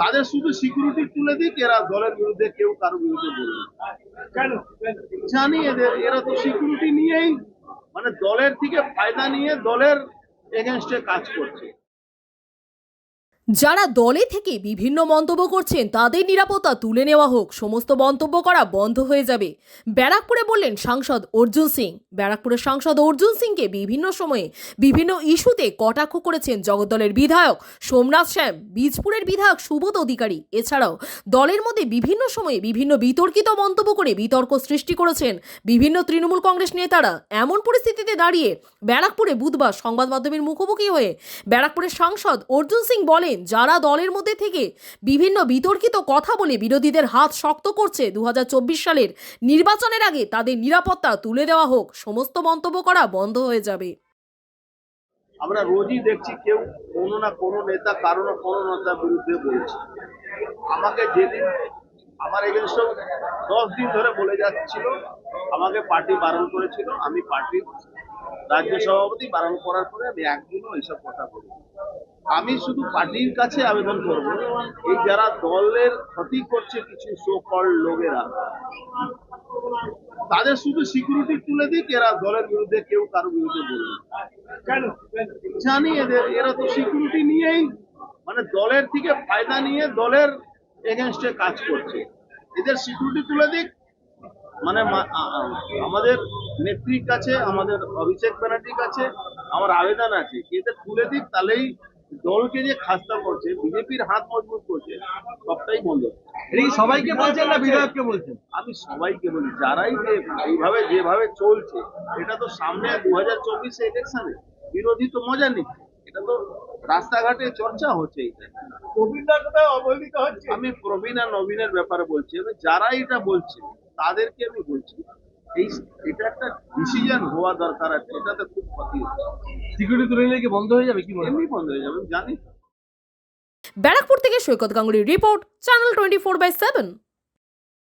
তাদের শুধু সিকিউরিটি তুলে দিক, এরা দলের বিরুদ্ধে কেউ কারও বিরুদ্ধে বলবে। জানি এদের, এরা তো সিকিউরিটি নিয়েই মানে দলের থেকে ফায়দা নিয়ে দলের এগেনস্টে কাজ করছে যারা দলে থেকে বিভিন্ন মন্তব্য করছেন, তাদের নিরাপত্তা তুলে নেওয়া হোক। সমস্ত মন্তব্য করা বন্ধ হয়ে যাবে। ব্যারাকপুরে বললেন সাংসদ অর্জুন সিং। ব্যারাকপুরের সাংসদ অর্জুন সিংকে বিভিন্ন সময়ে বিভিন্ন ইস্যুতে কটাক্ষ করেছেন জগদ্দলের বিধায়ক সোমনাথ শ্যাম। বীজপুরের বিধায়ক সুবোধ অধিকারী। এছাড়াও দলের মধ্যে বিভিন্ন সময়ে বিভিন্ন বিতর্কিত মন্তব্য করে বিতর্ক সৃষ্টি করেছেন বিভিন্ন তৃণমূল কংগ্রেস নেতারা। এমন পরিস্থিতিতে দাঁড়িয়ে ব্যারাকপুরে বুধবার সংবাদ মাধ্যমের মুখোমুখি হয়ে ব্যারাকপুরের সাংসদ অর্জুন সিং বলেন যারা দলের মধ্যে থেকে বিভিন্ন বিতর্কিত কথা বলে বিরোধীদের হাত শক্ত করছে, দুহাজার চব্বিশ সালের নির্বাচনের আগে তাদের নিরাপত্তা তুলে দেওয়া হোক, সমস্ত মন্তব্য করা বন্ধ হয়ে যাবে। আমরা রোজই দেখছি কেউ কোনো না কোনো নেতা, কারও না কোনো নেতার বিরুদ্ধে বলছে। আমাকে যেদিন আমার এগেনস্ট দশ দিন ধরে বলে যাচ্ছিল, আমাকে পার্টি বারণ করেছিল। আমি পার্টির রাজ্য সভাপতি বারণ করার পরে আমি একদিনও এইসব কথা বলি আমি শুধু পার্টির কাছে আবেদন করব। এই যারা দলের ক্ষতি করছে কিছু সো লোকেরা, তাদের শুধু সিকিউরিটি তুলে দিক, এরা দলের বিরুদ্ধে কেউ কারও বিরুদ্ধে বলবে জানি এদের, এরা তো সিকিউরিটি নিয়েই মানে দলের থেকে ফায়দা নিয়ে দলের এগেনস্টে কাজ করছে। এদের সিকিউরিটি তুলে দিক মানে আমাদের নেত্রীর কাছে, আমাদের অভিষেক ব্যানার্জির কাছে, আমার আবেদন আছে। এদের তুলে দিক, তাহলেই দলকে যে খাস্তা করছে বিজেপির হাত মজবুত করছে সবটাই বন্ধ। সবাইকে বলছেন না বিধায়ককে বলছেন? আমি সবাইকে বলি যারাই যে এইভাবে যেভাবে চলছে এটা তো সামনে দু হাজার চব্বিশে ইলেকশনে বিরোধী তো মজা নিচ্ছে এটা তো রাস্তাঘাটে চর্চা হচ্ছে এটা। অবহেলিত হচ্ছে? আমি প্রবীণ আর নবীনের ব্যাপারে বলছি আমি যারা এটা বলছে তাদেরকে আমি বলছি এই এটা একটা ডিসিশন হওয়া দরকার আছে এটাতে খুব ক্ষতি হচ্ছে। সিকিউরিটি তুলে নিলে কি বন্ধ হয়ে যাবে কি মনে এমনি বন্ধ হয়ে যাবে জানি। ব্যারাকপুর থেকে Saikat গাঙ্গুলির report channel twenty four by seven